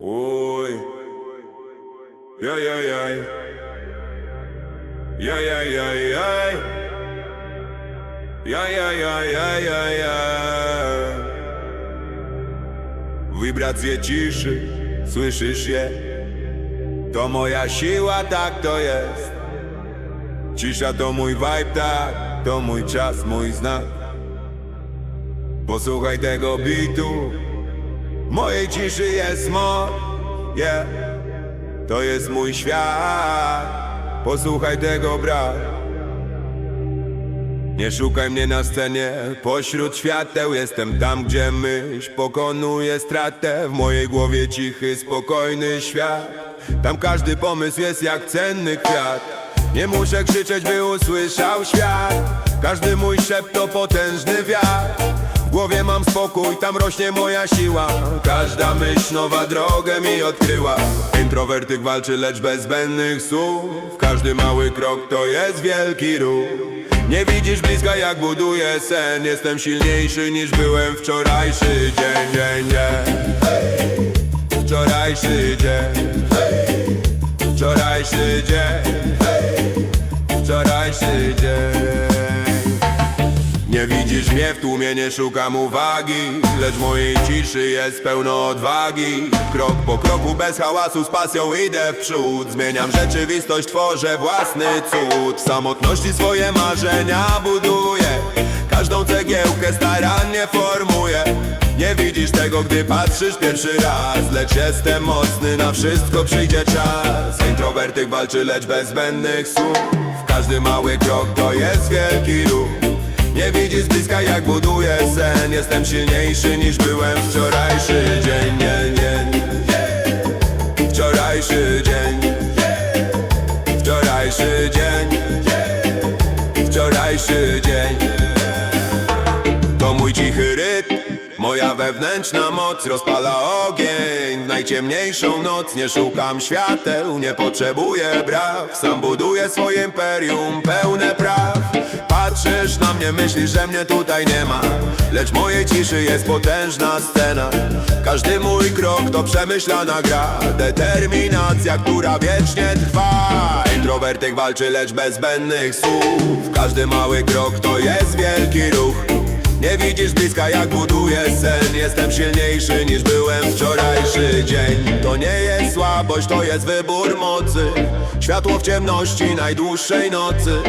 Oj. Jaj, jaj, jaj. Jaj. Wibracje ciszy, słyszysz je? To moja siła, tak to jest. Cisza to mój vibe, tak, to mój czas, mój znak. Posłuchaj tego bitu, mojej ciszy jest moc, yeah. To jest mój świat, posłuchaj tego brat. Nie szukaj mnie na scenie, pośród świateł Jestem tam, gdzie myśl pokonuje stratę. W mojej głowie cichy, spokojny świat. Tam każdy pomysł jest jak cenny kwiat. Nie muszę krzyczeć, by usłyszał świat. Każdy mój szept to potężny wiatr w głowie mam spokój, tam rośnie moja siła. Każda myśl nowa drogę mi odkryła. Introwertyk walczy, lecz bez zbędnych słów. Każdy mały krok to jest wielki ruch. Nie widzisz bliska jak buduję sen. Jestem silniejszy niż byłem wczorajszy dzień, dzień, dzień. Wczorajszy dzień. Wczorajszy dzień. Wczorajszy dzień widzisz mnie w tłumie, nie szukam uwagi Lecz mojej ciszy jest pełno odwagi. Krok po kroku, bez hałasu, z pasją idę w przód. Zmieniam rzeczywistość, tworzę własny cud. W samotności swoje marzenia buduję. Każdą cegiełkę starannie formuję. Nie widzisz tego, gdy patrzysz pierwszy raz. Lecz jestem mocny, na wszystko przyjdzie czas. Introwertyk walczy, lecz bez zbędnych słów. Każdy mały krok to jest wielki ruch nie widzisz z bliska jak buduję sen. Jestem silniejszy niż byłem wczorajszy dzień. Nie, nie, nie. Wczorajszy dzień. Wczorajszy dzień Wewnętrzna moc rozpala ogień. W najciemniejszą noc nie szukam świateł Nie potrzebuję braw. Sam buduję swoje imperium pełne praw. Patrzysz na mnie, myślisz, że mnie tutaj nie ma. Lecz mojej ciszy jest potężna scena. Każdy mój krok to przemyślana gra. Determinacja, która wiecznie trwa. Introwertyk walczy, lecz bez zbędnych słów. Każdy mały krok to jest wielki ruch nie widzisz bliska jak buduję sen. Jestem silniejszy niż byłem wczorajszy dzień. To nie jest słabość, to jest wybór mocy. Światło w ciemności najdłuższej nocy.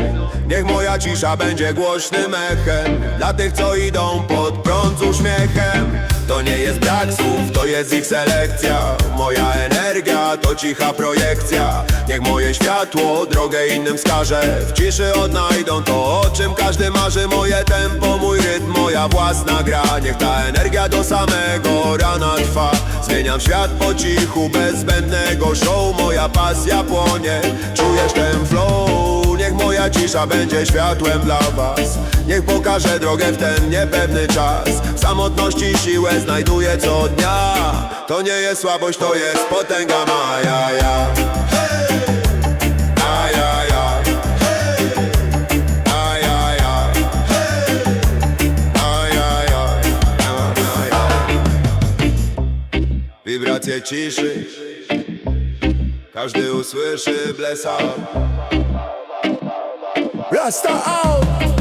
Niech moja cisza będzie głośnym echem. Dla tych co idą pod prąd z uśmiechem. To nie jest brak słów, to jest ich selekcja. Moja energia to cicha projekcja. Niech moje światło drogę innym wskaże. W ciszy odnajdą to o czym każdy marzy. Moje tempo, mój moja własna gra Niech ta energia do samego rana trwa. Zmieniam świat po cichu, bez zbędnego show. Moja pasja płonie, czujesz ten flow. Niech moja cisza będzie światłem dla was. Niech pokaże drogę w ten niepewny czas. W samotności siłę znajduję co dnia. To nie jest słabość, to jest potęga maja ja. Wibracje ciszy. Każdy usłyszy blesa. Rasta out